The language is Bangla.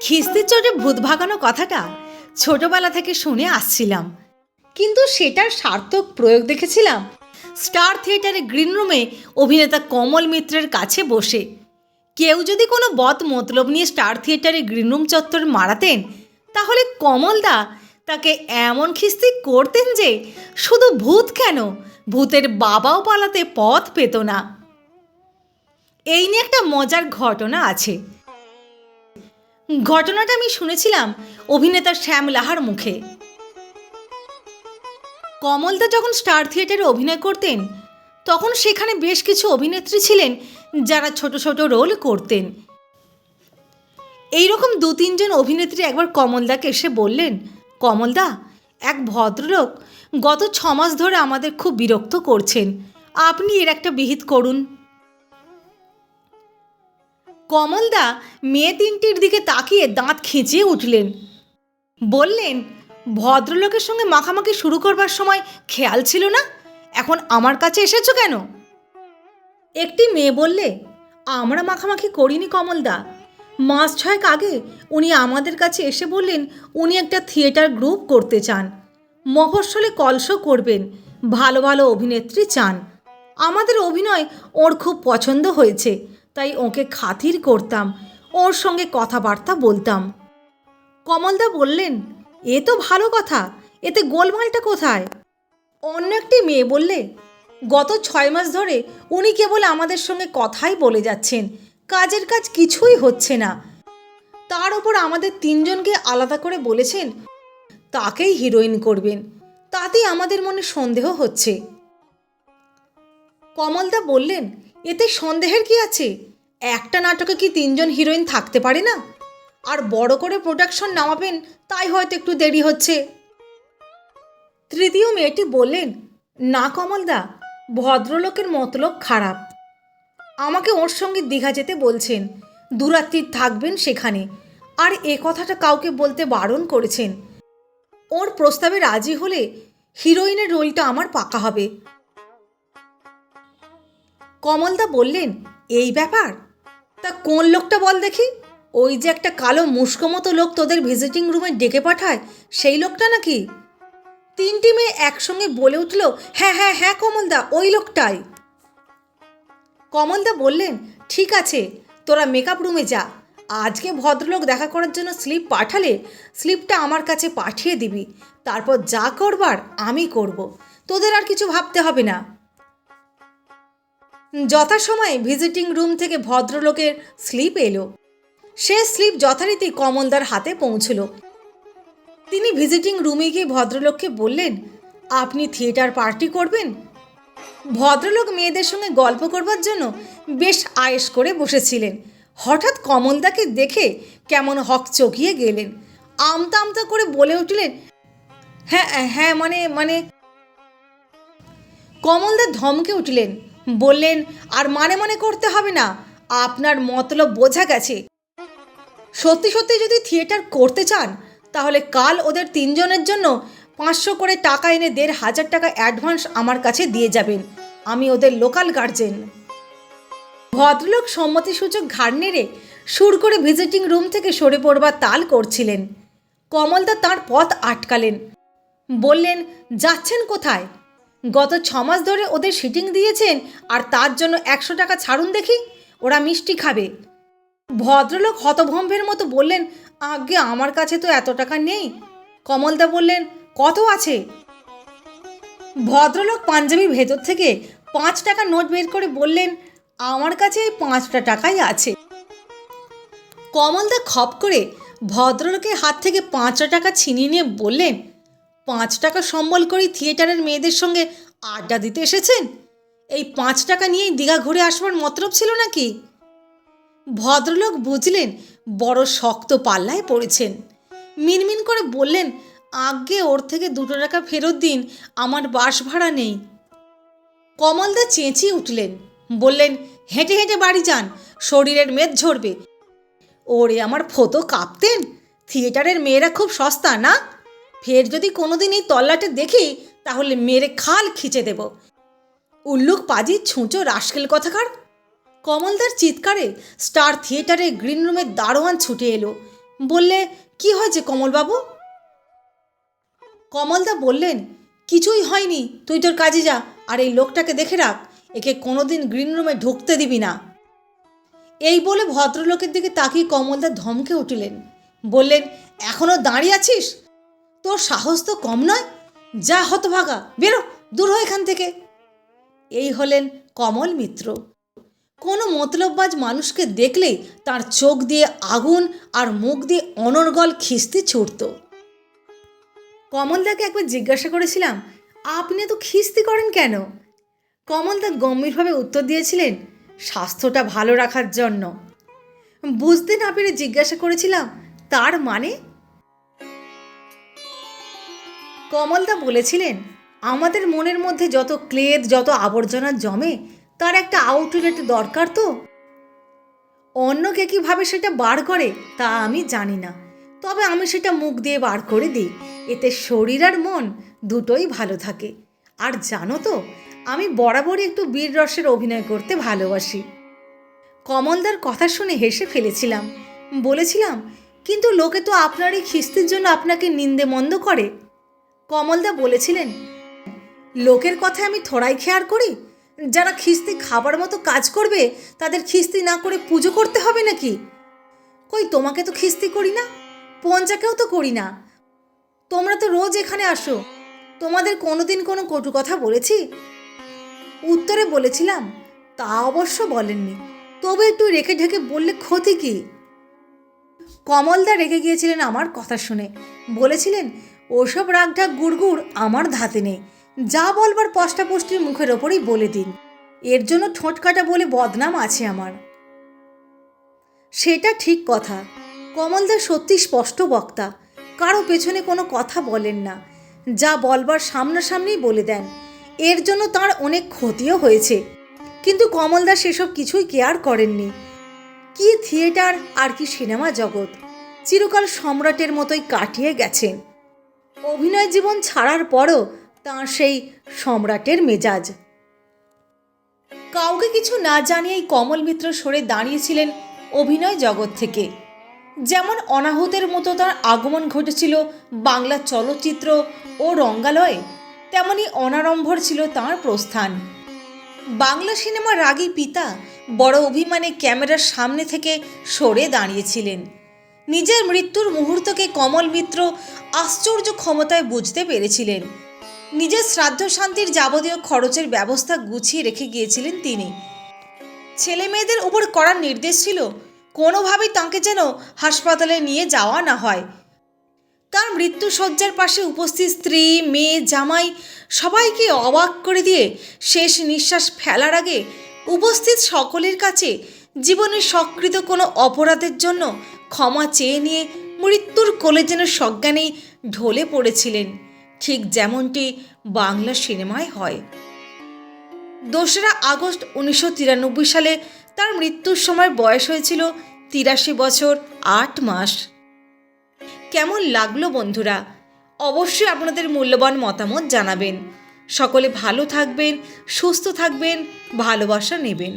খিস্তির চোটে ভূত ভাগানো কথাটা ছোটবেলা থেকে শুনে আসছিলাম। কিন্তু সেটার সার্থক প্রয়োগ দেখেছিলাম। স্টার থিয়েটারে গ্রিন রুমে অভিনেতা কমল মিত্রের কাছে বসে। কেউ যদি কোনো বদ মতলব নিয়ে স্টার থিয়েটারে গ্রিন রুম চত্বর মারাতেন, তাহলে কমলদা তাকে এমন খিস্তি করতেন যে শুধু ভূত কেন ভূতের বাবাও পালাতে পথ পেত না। এই নিয়ে একটা মজার ঘটনা আছে। ঘটনাটা আমি শুনেছিলাম অভিনেতা শ্যাম লাহার মুখে। কমলদা যখন স্টার থিয়েটারে অভিনয় করতেন, তখন সেখানে বেশ কিছু অভিনেত্রী ছিলেন যারা ছোট ছোট রোল করতেন। এইরকম দু তিনজন অভিনেত্রী একবার কমলদাকে এসে বললেন কমলদা এক ভদ্রলোক গত ছমাস ধরে আমাদের খুব বিরক্ত করছেন। আপনি এর একটা বিহিত করুন। কমলদা মেয়ে তিনটির দিকে তাকিয়ে দাঁত খিঁচিয়ে উঠলেন। বললেন, ভদ্রলোকের সঙ্গে মাখামাখি শুরু করবার সময় খেয়াল ছিল না? এখন আমার কাছে এসেছ কেন? একটি মেয়ে বললে, আমরা মাখামাখি করিনি কমলদা মাস ছয়েক আগে উনি আমাদের কাছে এসে বললেন, উনি একটা থিয়েটার গ্রুপ করতে চান। মফস্বলে কলস করবেন, ভালো ভালো অভিনেত্রী চান। আমাদের অভিনয় ওর খুব পছন্দ হয়েছে। তাই ওকে খাতির করতাম, ওর সঙ্গে কথাবার্তা বলতাম। কমলদা বললেন, এ তো ভালো কথা, এতে গোলমালটা কোথায়? অন্য একটি মেয়ে বললে, গত ছয় মাস ধরে উনি কেবল আমাদের সঙ্গে কথাই বলে যাচ্ছেন, কাজের কাজ কিছুই হচ্ছে না। তার ওপর আমাদের তিনজনকে আলাদা করে বলেছেন, তাকেই হিরোইন করবেন, তাতেই আমাদের মনে সন্দেহ হচ্ছে। কমলদা বললেন এতে সন্দেহের কি আছে? একটা নাটকে কি তিনজন হিরোইন থাকতে পারে না? আর বড় করে প্রোডাকশন নামাবেন, তাই হয়তো একটু দেরি হচ্ছে। তৃতীয় মেয়েটি বললেন, না কমলদা ভদ্রলোকের মতলব খারাপ। আমাকে ওর সঙ্গে দীঘা যেতে বলছেন, দুরাত্রি থাকবেন সেখানে। আর এ কথাটা কাউকে বলতে বারণ করেছেন। ওর প্রস্তাবে রাজি হলে হিরোইনের রোলটা আমার পাকা হবে। কমলদা বললেন, এই ব্যাপার? তা কোন লোকটা বল দেখি? ওই যে একটা কালো মুস্কো মতো লোক তোদের ভিজিটিং রুমে ডেকে পাঠায়, সেই লোকটা নাকি? তিনটি মেয়ে একসঙ্গে বলে উঠল হ্যাঁ হ্যাঁ হ্যাঁ কমলদা, ওই লোকটাই। কমলদা বললেন, ঠিক আছে, তোরা মেকআপ রুমে যা। আজকে ভদ্রলোক দেখা করার জন্য স্লিপ পাঠালে স্লিপটা আমার কাছে পাঠিয়ে দিবি। তারপর যা করবার আমি করব। তোদের আর কিছু ভাবতে হবে না। যথাসময়ে ভিজিটিং রুম থেকে ভদ্রলোকের স্লিপ এলো। সে স্লিপ যথারীতি কমলদার হাতে পৌঁছলো। তিনি ভিজিটিং রুমে গিয়ে ভদ্রলোককে বললেন, আপনি থিয়েটার পার্টি করবেন? ভদ্রলোক মেয়েদের সঙ্গে গল্প করবার জন্য বেশ আয়েস করে বসেছিলেন। হঠাৎ কমলদাকে দেখে কেমন হক চকিয়ে গেলেন। আমতা আমতা করে বলে উঠলেন হ্যাঁ হ্যাঁ মানে মানে কমলদা ধমকে উঠলেন বললেন, আর মানে মনে করতে হবে না। আপনার মতলব বোঝা গেছে। সত্যি সত্যি যদি থিয়েটার করতে চান, তাহলে কাল ওদের তিনজনের জন্য পাঁচশো করে টাকা এনে দেড় হাজার টাকা অ্যাডভান্স আমার কাছে দিয়ে যাবেন। আমি ওদের লোকাল গার্জেন। ভদ্রলোক সম্মতিসূচক ঘাড় নেড়ে সুর করে ভিজিটিং রুম থেকে সরে পড়বার তাল করছিলেন। কমলদা তার পথ আটকালেন। বললেন, যাচ্ছেন কোথায়? গত ছ মাস ধরে ওদের সিটিং দিয়েছেন, আর তার জন্য একশো টাকা ছাড়ুন দেখি? ওরা মিষ্টি খাবে। ভদ্রলোক হতভম্বের মতো বললেন আগে আমার কাছে তো এত টাকা নেই। কমলদা বললেন, কত আছে? ভদ্রলোক পাঞ্জাবির ভেতর থেকে পাঁচ টাকা নোট বের করে বললেন, আমার কাছে এই পাঁচটা টাকাই আছে। কমলদা খপ করে ভদ্রলোকের হাত থেকে পাঁচটা টাকা ছিনিয়ে নিয়ে বললেন পাঁচ টাকা সম্বল করেই থিয়েটারের মেয়েদের সঙ্গে আড্ডা দিতে এসেছেন? এই পাঁচ টাকা নিয়েই দীঘা ঘুরে আসবার মতলব ছিল নাকি? ভদ্রলোক বুঝলেন বড় শক্ত পাল্লায় পড়েছেন। মিনমিন করে বললেন, আগে ওর থেকে দুটো টাকা ফেরত দিন, আমার বাস ভাড়া নেই। কমলদা চেঁচিয়ে উঠলেন, বললেন, হেঁটে হেঁটে বাড়ি যান, শরীরের মেদ ঝরবে। ওরে আমার ফতো কাঁপতেন? থিয়েটারের মেয়েরা খুব সস্তা, না? ফের যদি কোনোদিন এই তল্লাটে দেখি, তাহলে মেরে খাল খিচে দেব। উল্লুক পাজি ছুঁচো রাস্কেল কথাকার। কমলদার চিৎকারে স্টার থিয়েটারে গ্রিন রুমের দারোয়ান ছুটে এলো। বললে, কি হয়েছে কমলবাবু? কমলদা বললেন, কিছুই হয়নি, তুই তোর কাজে যা, আর এই লোকটাকে দেখে রাখ, একে কোনোদিন গ্রিন রুমে ঢুকতে দিবি না। এই বলে ভদ্রলোকের দিকে তাকিয়ে কমলদা ধমকে উঠলেন। বললেন এখনও দাঁড়িয়ে আছিস? তোর সাহস তো কম নয়? যা হতভাগা, বেরো, দূর হয় এখান থেকে। এই হলেন কমল মিত্র। কোনো মতলববাজ মানুষকে দেখলেই তার চোখ দিয়ে আগুন আর মুখ দিয়ে অনর্গল খিস্তি ছুটত। কমলদাকে একবার জিজ্ঞাসা করেছিলাম, আপনি তো খিস্তি করেন কেন? কমলদা গম্ভীরভাবে উত্তর দিয়েছিলেন, স্বাস্থ্যটা ভালো রাখার জন্য। বুঝতে না পেরে জিজ্ঞাসা করেছিলাম, তার মানে? কমলদা বলেছিলেন, আমাদের মনের মধ্যে যত ক্লেদ, যত আবর্জনা জমে, তার একটা আউটলেট দরকার তো। অন্য কে কীভাবে সেটা বার করে, তা আমি জানি না। তবে আমি সেটা মুখ দিয়ে বার করে দিই। এতে শরীর আর মন দুটোই ভালো থাকে। আর জানো তো, আমি বরাবরই একটু বীর রসের অভিনয় করতে ভালোবাসি। কমলদার কথা শুনে হেসে ফেলেছিলাম। বলেছিলাম, কিন্তু লোকে তো আপনার এই খিস্তির জন্য আপনাকে নিন্দে মন্দ করে। কমলদা বলেছিলেন, লোকের কথা আমি থোড়াই খেয়ার করি? যারা খিস্তি খাবার মতো কাজ করবে, তাদের খিস্তি না করে পুজো করতে হবে নাকি? কই, তোমাকে তো খিস্তি করি না, পঞ্চাকেও তো করি না। তোমরা তো রোজ এখানে আসো। তোমাদের কোনোদিন কোনো কটু কথা বলেছি? উত্তরে বলেছিলাম, তা অবশ্য বলেননি। তবে একটু রেখে ঢেকে বললে ক্ষতি কি? কমলদা রেগে গিয়েছিলেন আমার কথা শুনে। বলেছিলেন ওসব রাগঢাক গুড়গুড় আমার ধাতে নেই। যা বলবার পষ্টাপষ্টির মুখের ওপরেই বলে দিন। এর জন্য ঠোঁট কাটা বলে বদনাম আছে আমার। সেটা ঠিক কথা। কমলদা সত্যি স্পষ্ট বক্তা। কারও পেছনে কোনো কথা বলেন না। যা বলবার সামনাসামনিই বলে দেন। এর জন্য তার অনেক ক্ষতিও হয়েছে। কিন্তু কমলদা সেসব কিছুই কেয়ার করেননি। কি থিয়েটার আর কি সিনেমা জগৎ। চিরকাল সম্রাটের মতোই কাটিয়ে গেছেন। অভিনয় জীবন ছাড়ার পরও তাঁর সেই সম্রাটের মেজাজ। কাউকে কিছু না জানিয়েই কমল মিত্র সরে দাঁড়িয়েছিলেন অভিনয় জগৎ থেকে। যেমন অনাহুতের মতো তার আগমন ঘটেছিল বাংলা চলচ্চিত্র ও রঙ্গালয়ে, তেমনি অনারম্ভর ছিল তার প্রস্থান। বাংলা সিনেমার রাগী পিতা বড় অভিমানে ক্যামেরার সামনে থেকে সরে দাঁড়িয়েছিলেন। নিজের মৃত্যুর মুহূর্তকে কমল মিত্র আশ্চর্য ক্ষমতায় বুঝতে পেরেছিলেন। নিজের শ্রাদ্ধ শান্তির যাবতীয় খরচের ব্যবস্থা গুছিয়ে রেখে গিয়েছিলেন তিনি। ছেলে মেয়েদের উপর করার নির্দেশ ছিল, কোনোভাবেই তাঁকে যেন হাসপাতালে নিয়ে যাওয়া না হয়। তার মৃত্যুসজ্জার পাশে উপস্থিত স্ত্রী, মেয়ে, জামাই সবাইকে অবাক করে দিয়ে শেষ নিঃশ্বাস ফেলার আগে উপস্থিত সকলের কাছে জীবনের সকৃত কোনো অপরাধের জন্য ক্ষমা চেয়ে নিয়ে মৃত্যুর কোলে যেন সজ্ঞানেই ঢলে পড়েছিলেন, ঠিক যেমনটি বাংলা সিনেমায় হয়। দোসরা আগস্ট উনিশশো তিরানব্বই সালে তার মৃত্যুর সময় বয়স হয়েছিল তিরাশি বছর আট মাস। কেমন লাগল বন্ধুরা? অবশ্যই আপনাদের মূল্যবান মতামত জানাবেন। সকলে ভালো থাকবেন, সুস্থ থাকবেন, ভালোবাসা নেবেন।